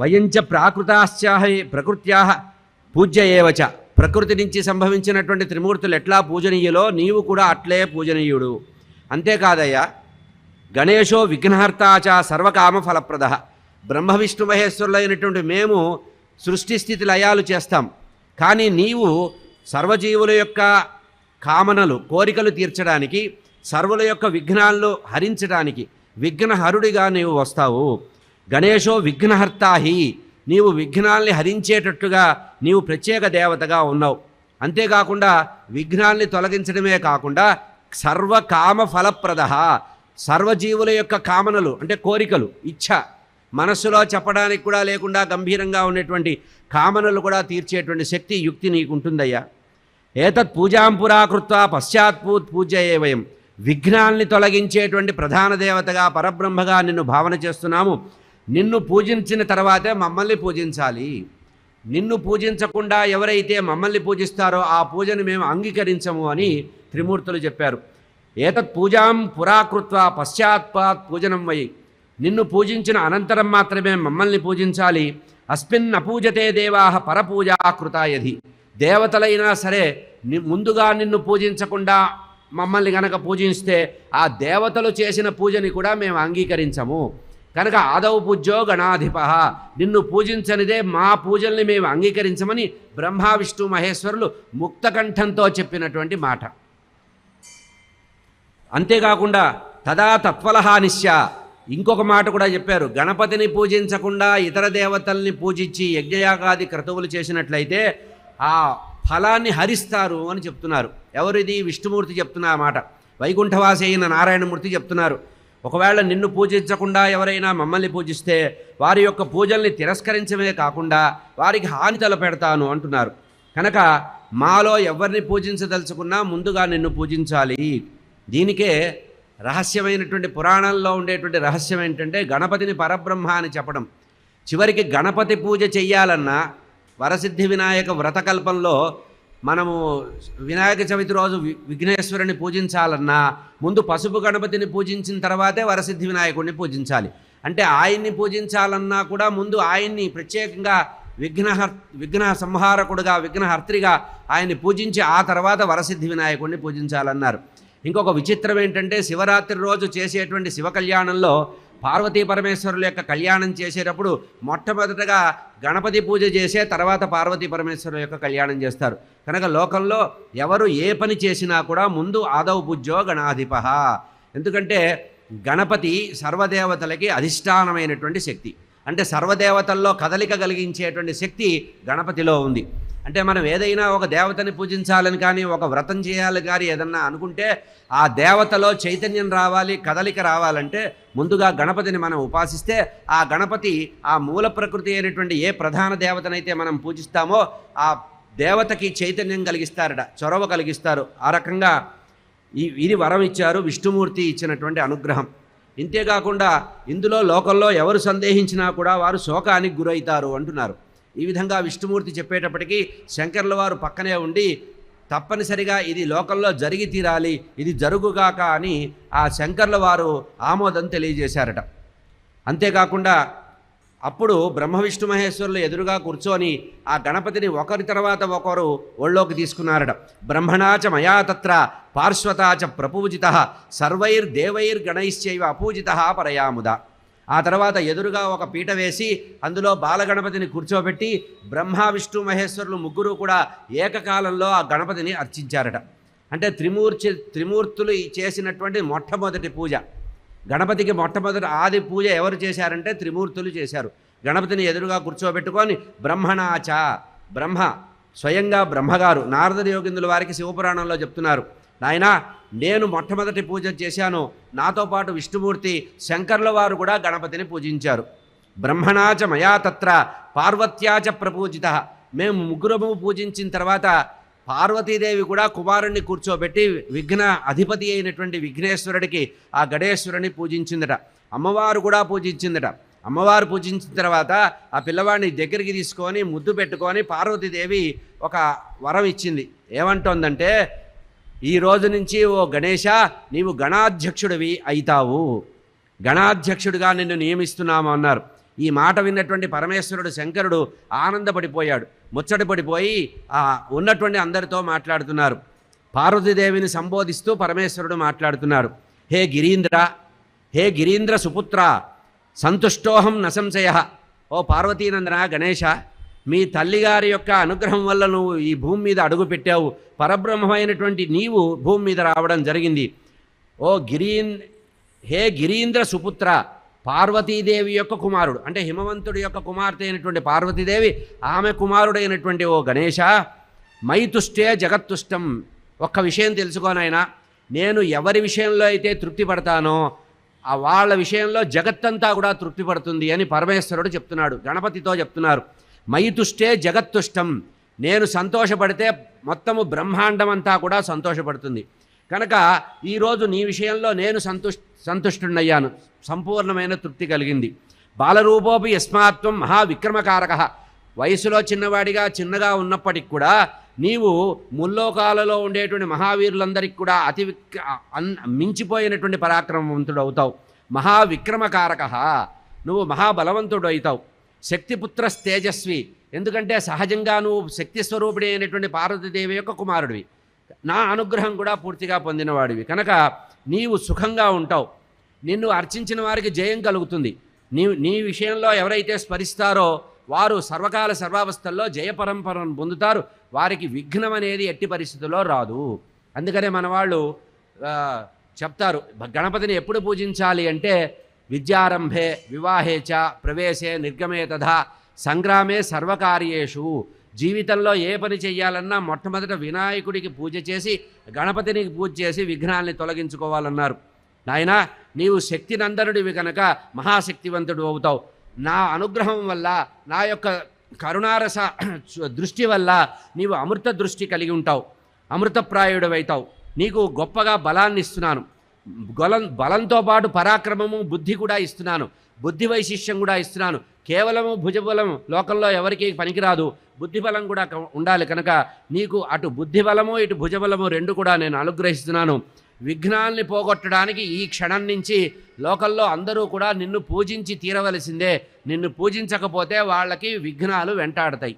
వయంచ ప్రాకృతాశ్చాహే ప్రకృత్యా పూజ్య ఏవచ ప్రకృతి నుంచి సంభవించినటువంటి త్రిమూర్తులు ఎట్లా పూజనీయులో నీవు కూడా అట్లే పూజనీయుడు. అంతేకాదయ్యా గణేశో విఘ్నహర్తాచ సర్వకామ ఫలప్రద బ్రహ్మ విష్ణు మహేశ్వరులైనటువంటి మేము సృష్టి స్థితి లయాలు చేస్తాం. కానీ నీవు సర్వజీవుల యొక్క కామనలు కోరికలు తీర్చడానికి సర్వుల యొక్క విఘ్నాలను హరించడానికి విఘ్నహరుడిగా నీవు వస్తావు. గణేశో విఘ్నహర్తాహి నీవు విఘ్నాల్ని హరించేటట్టుగా నీవు ప్రత్యేక దేవతగా ఉన్నావు. అంతేకాకుండా విఘ్నాల్ని తొలగించడమే కాకుండా సర్వకామ ఫలప్రద సర్వజీవుల యొక్క కామనలు అంటే కోరికలు ఇచ్ఛ మనస్సులో చెప్పడానికి కూడా లేకుండా గంభీరంగా ఉండేటువంటి కామనలు కూడా తీర్చేటువంటి శక్తి యుక్తి నీకు ఉంటుందయ్యా ఏతత్ పూజాం పురాకృత్వ పశ్చాత్పూత్ పూజ వయం. విఘ్నాల్ని తొలగించేటువంటి ప్రధాన దేవతగా పరబ్రహ్మగా నిన్ను భావన చేస్తున్నాము. నిన్ను పూజించిన తర్వాతే మమ్మల్ని పూజించాలి. నిన్ను పూజించకుండా ఎవరైతే మమ్మల్ని పూజిస్తారో ఆ పూజను మేము అంగీకరించము అని త్రిమూర్తులు చెప్పారు. ఏతత్ పూజాం పురాకృత్వ పశ్చాత్పాత్ పూజనం వై. నిన్ను పూజించిన అనంతరం మాత్రమే మమ్మల్ని పూజించాలి. అస్మిన్ అపూజతే దేవాహ పరపూజా కృతాయధి. దేవతలైనా సరే ని- ముందుగా నిన్ను పూజించకుండా మమ్మల్ని గనక పూజిస్తే ఆ దేవతలు చేసిన పూజని కూడా మేము అంగీకరించము. కనుక ఆదవు పూజ్యో గణాధిప. నిన్ను పూజించనిదే మా పూజల్ని మేము అంగీకరించమని బ్రహ్మ విష్ణు మహేశ్వరులు ముక్తకంఠంతో చెప్పినటువంటి మాట. అంతేకాకుండా తదా తత్వలహానిశ్య ఇంకొక మాట కూడా చెప్పారు. గణపతిని పూజించకుండా ఇతర దేవతల్ని పూజించి యజ్ఞయాగాది క్రతువులు చేసినట్లయితే ఆ ఫలాన్ని హరిస్తారు అని చెప్తున్నారు. ఎవరిది? విష్ణుమూర్తి చెప్తున్న మాట. వైకుంఠవాసి అయిన నారాయణమూర్తి చెప్తున్నారు. ఒకవేళ నిన్ను పూజించకుండా ఎవరైనా మమ్మల్ని పూజిస్తే వారి యొక్క పూజల్ని తిరస్కరించమే కాకుండా వారికి హాని తలపెడతాను అంటున్నారు. కనుక మాలో ఎవరిని పూజించదలుచుకున్నా ముందుగా నిన్ను పూజించాలి. దీనికే రహస్యమైనటువంటి పురాణంలో ఉండేటువంటి రహస్యం ఏంటంటే గణపతిని పరబ్రహ్మ అని చెప్పడం. చివరికి గణపతి పూజ చెయ్యాలన్నా వరసిద్ధి వినాయక వ్రతకల్పంలో మనము వినాయక చవితి రోజు వి- విఘ్నేశ్వరుని పూజించాలన్నా ముందు పసుపు గణపతిని పూజించిన తర్వాతే వరసిద్ధి వినాయకుడిని పూజించాలి. అంటే ఆయన్ని పూజించాలన్నా కూడా ముందు ఆయన్ని ప్రత్యేకంగా విఘ్నహర్ విఘ్న సంహారకుడుగా విఘ్నహర్త్రిగా ఆయన్ని పూజించి ఆ తర్వాత వరసిద్ధి వినాయకుడిని పూజించాలన్నారు. ఇంకొక విచిత్రం ఏంటంటే శివరాత్రి రోజు చేసేటువంటి శివ కళ్యాణంలో పార్వతీ పరమేశ్వరుల యొక్క కళ్యాణం చేసేటప్పుడు మొట్టమొదటగా గణపతి పూజ చేసే తర్వాత పార్వతీ పరమేశ్వరుల యొక్క కళ్యాణం చేస్తారు. కనుక లోకంలో ఎవరు ఏ పని చేసినా కూడా ముందు ఆదవ పూజ్యో గణాధిప ఎందుకంటే గణపతి సర్వదేవతలకి అధిష్టానమైనటువంటి శక్తి. అంటే సర్వదేవతల్లో కదలిక కలిగించేటువంటి శక్తి గణపతిలో ఉంది. అంటే మనం ఏదైనా ఒక దేవతని పూజించాలని కానీ ఒక వ్రతం చేయాలి కానీ ఏదన్నా అనుకుంటే ఆ దేవతలో చైతన్యం రావాలి కదలిక రావాలంటే ముందుగా గణపతిని మనం ఉపాసిస్తే ఆ గణపతి ఆ మూల ప్రకృతి అయినటువంటి ఏ ప్రధాన దేవతనైతే మనం పూజిస్తామో ఆ దేవతకి చైతన్యం కలిగిస్తారట చొరవ కలిగిస్తారు. ఆ రకంగా ఇది వరం ఇచ్చారు విష్ణుమూర్తి ఇచ్చినటువంటి అనుగ్రహం. ఇంతేకాకుండా ఇందులో లోకంలో ఎవరు సందేహించినా కూడా వారు శోకానికి గురవుతారు అంటున్నారు. ఈ విధంగా విష్ణుమూర్తి చెప్పేటప్పటికీ శంకర్ల వారు పక్కనే ఉండి తప్పనిసరిగా ఇది లోకంలో జరిగి తీరాలి ఇది జరుగుగాక అని ఆ శంకర్ల వారు ఆమోదం తెలియజేశారట. అంతేకాకుండా అప్పుడు బ్రహ్మ విష్ణు మహేశ్వరులు ఎదురుగా కూర్చొని ఆ గణపతిని ఒకరి తర్వాత ఒకరు ఒళ్ళోకి తీసుకున్నారట. బ్రహ్మణాచ మయా తత్ర పార్శ్వతాచ ప్రపూజిత సర్వైర్దేవైర్ గణైశ్చైవ అపూజిత పరయాముద. ఆ తర్వాత ఎదురుగా ఒక పీట వేసి అందులో బాలగణపతిని కూర్చోబెట్టి బ్రహ్మ విష్ణు మహేశ్వరులు ముగ్గురు కూడా ఏకకాలంలో ఆ గణపతిని అర్చించారట. అంటే త్రిమూర్తి త్రిమూర్తులు చేసినటువంటి మొట్టమొదటి పూజ. గణపతికి మొట్టమొదటి ఆది పూజ ఎవరు చేశారంటే త్రిమూర్తులు చేశారు. గణపతిని ఎదురుగా కూర్చోబెట్టుకొని బ్రహ్మణాచ బ్రహ్మ స్వయంగా బ్రహ్మగారు నారద యోగిందుల వారికి శివపురాణంలో చెప్తున్నారు. నాయన నేను మొట్టమొదటి పూజ చేశాను. నాతో పాటు విష్ణుమూర్తి శంకర్ల వారు కూడా గణపతిని పూజించారు. బ్రహ్మణాచ మయా తత్ర పార్వత్యాచ ప్రపూజిత. మేము ముగ్గురము పూజించిన తర్వాత పార్వతీదేవి కూడా కుమారుణ్ణి కూర్చోబెట్టి విఘ్న అధిపతి అయినటువంటి విఘ్నేశ్వరుడికి ఆ గణేశ్వరుని పూజించిందట. అమ్మవారు కూడా పూజించిందట. అమ్మవారు పూజించిన తర్వాత ఆ పిల్లవాడిని దగ్గరికి తీసుకొని ముద్దు పెట్టుకొని పార్వతీదేవి ఒక వరం ఇచ్చింది. ఏమంటోందంటే ఈ రోజు నుంచి ఓ గణేష నీవు గణాధ్యక్షుడివి అయితావు. గణాధ్యక్షుడిగా నిన్ను నియమిస్తున్నాము అన్నారు. ఈ మాట విన్నటువంటి పరమేశ్వరుడు శంకరుడు ఆనందపడిపోయాడు. ముచ్చటపడిపోయి ఆ ఉన్నటువంటి అందరితో మాట్లాడుతున్నారు. పార్వతీదేవిని సంబోధిస్తూ పరమేశ్వరుడు మాట్లాడుతున్నారు. హే గిరీంద్ర హే గిరీంద్ర సుపుత్ర సంతుష్టోహం నశంశయ. ఓ పార్వతీనందన గణేశ మీ తల్లిగారి యొక్క అనుగ్రహం వల్ల నువ్వు ఈ భూమి మీద అడుగు పెట్టావు. పరబ్రహ్మమైనటువంటి నీవు భూమి మీద రావడం జరిగింది. ఓ గిరీన్ హే గిరీంద్ర సుపుత్ర పార్వతీదేవి యొక్క కుమారుడు. అంటే హిమవంతుడి యొక్క కుమార్తె అయినటువంటి పార్వతీదేవి ఆమె కుమారుడైనటువంటి ఓ గణేశ మైతుష్టే జగత్తుష్టం. ఒక్క విషయం తెలుసుకోనైనా నేను ఎవరి విషయంలో అయితే తృప్తి పడతానో ఆ వాళ్ళ విషయంలో జగత్తంతా కూడా తృప్తి పడుతుంది అని పరమేశ్వరుడు చెప్తున్నాడు గణపతితో చెప్తున్నారు. మైతుష్టే జగత్తుష్టం. నేను సంతోషపడితే మొత్తము బ్రహ్మాండం అంతా కూడా సంతోషపడుతుంది. కనుక ఈరోజు నీ విషయంలో నేను సంతుష్ సంతుష్టున్నయ్యాను సంపూర్ణమైన తృప్తి కలిగింది. బాలరూపోపి యస్మాత్వం మహావిక్రమకారక. వయసులో చిన్నవాడిగా చిన్నగా ఉన్నప్పటికి కూడా నీవు ముల్లోకాలలో ఉండేటువంటి మహావీరులందరికీ కూడా అతి అన్ మించిపోయినటువంటి పరాక్రమవంతుడు అవుతావు. మహావిక్రమకారక. నువ్వు మహాబలవంతుడు అవుతావు. శక్తిపుత్ర తేజస్వి. ఎందుకంటే సహజంగా నువ్వు శక్తి స్వరూపిణి అయినటువంటి పార్వతీదేవి యొక్క కుమారుడివి. నా అనుగ్రహం కూడా పూర్తిగా పొందినవాడివి. కనుక నీవు సుఖంగా ఉంటావు. నిన్ను అర్చించిన వారికి జయం కలుగుతుంది. నీ నీ విషయంలో ఎవరైతే స్మరిస్తారో వారు సర్వకాల సర్వావస్థల్లో జయపరంపరను పొందుతారు. వారికి విఘ్నం అనేది ఎట్టి పరిస్థితుల్లో రాదు. అందుకనే మన వాళ్ళు చెప్తారు గణపతిని ఎప్పుడు పూజించాలి అంటే విద్యారంభే వివాహే చ ప్రవేశే నిర్గమే తథా సంగ్రామే సర్వకార్యేషు జీవితంలో ఏ పని చెయ్యాలన్నా మొట్టమొదట వినాయకుడికి పూజ చేసి గణపతినికి పూజ చేసి విఘ్నాల్ని తొలగించుకోవాలన్నారు. నాయనా నీవు శక్తినందనుడివి కనుక మహాశక్తివంతుడు అవుతావు. నా అనుగ్రహం వల్ల నా యొక్క కరుణారస దృష్టి వల్ల నీవు అమృత దృష్టి కలిగి ఉంటావు. అమృతప్రాయుడవైతావు. నీకు గొప్పగా బలాన్ని ఇస్తున్నాను. గొలం బలంతో పాటు పరాక్రమము బుద్ధి కూడా ఇస్తున్నాను. బుద్ధి వైశిష్యం కూడా ఇస్తున్నాను. కేవలము భుజబలం లోకంలో ఎవరికి పనికిరాదు. బుద్ధి బలం కూడా ఉండాలి. కనుక నీకు అటు బుద్ధి బలము ఇటు భుజబలము రెండు కూడా నేను అనుగ్రహిస్తున్నాను. విఘ్నాల్ని పోగొట్టడానికి ఈ క్షణం నుంచి లోకల్లో అందరూ కూడా నిన్ను పూజించి తీరవలసిందే. నిన్ను పూజించకపోతే వాళ్ళకి విఘ్నాలు వెంటాడతాయి.